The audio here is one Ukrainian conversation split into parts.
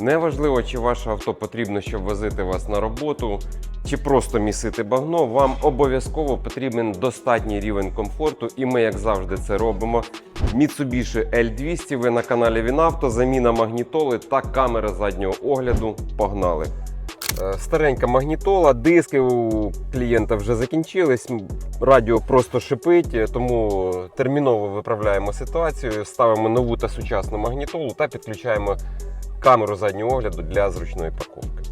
Неважливо, чи ваше авто потрібно, щоб возити вас на роботу, чи просто місити багно, вам обов'язково потрібен достатній рівень комфорту, і ми, як завжди, це робимо. Mitsubishi L200, ви на каналі Вінавто, заміна магнітоли та камера заднього огляду. Погнали! Е, Старенька магнітола, диски у клієнта вже закінчились. Радіо просто шипить, е, тому терміново виправляємо ситуацію, ставимо нову та сучасну магнітолу та підключаємо камеру заднього огляду для зручної парковки.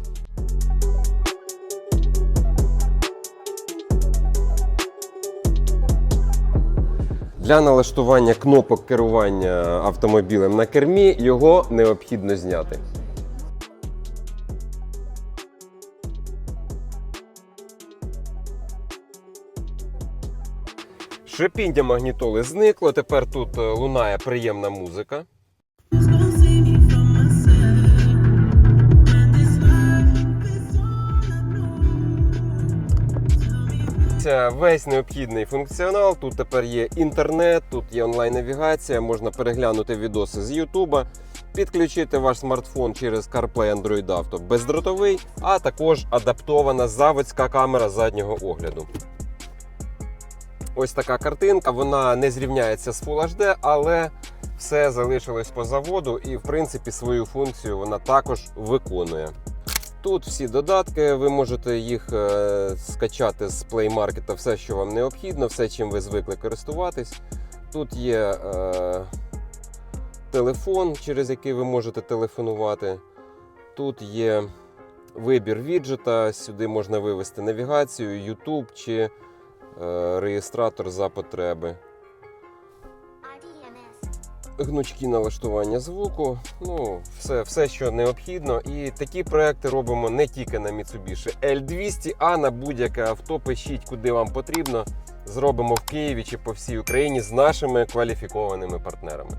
Для налаштування кнопок керування автомобілем на кермі його необхідно зняти. Шипіння магнітоли зникло. Тепер тут е, лунає приємна музика. Tell весь необхідний функціонал. Тут тепер є інтернет, тут є онлайн-навігація, можна переглянути відоси з Ютуба, підключити ваш смартфон через CarPlay Android Auto бездротовий, а також адаптована заводська камера заднього огляду. Ось така картинка, вона не зрівняється з Full HD, але все залишилось по заводу і, в принципі, свою функцію вона також виконує. Тут всі додатки, ви можете їх е, скачати з Play Market, все, що вам необхідно, все, чим ви звикли користуватись. Тут є е, телефон, через який ви можете телефонувати. Тут є вибір віджета, сюди можна вивести навігацію, YouTube чи е, реєстратор за потреби. Гнучкі налаштування звуку, ну, все, все, що необхідно. І такі проекти робимо не тільки на Mitsubishi L200, а на будь-яке авто. Пишіть, куди вам потрібно. Зробимо в Києві чи по всій Україні з нашими кваліфікованими партнерами.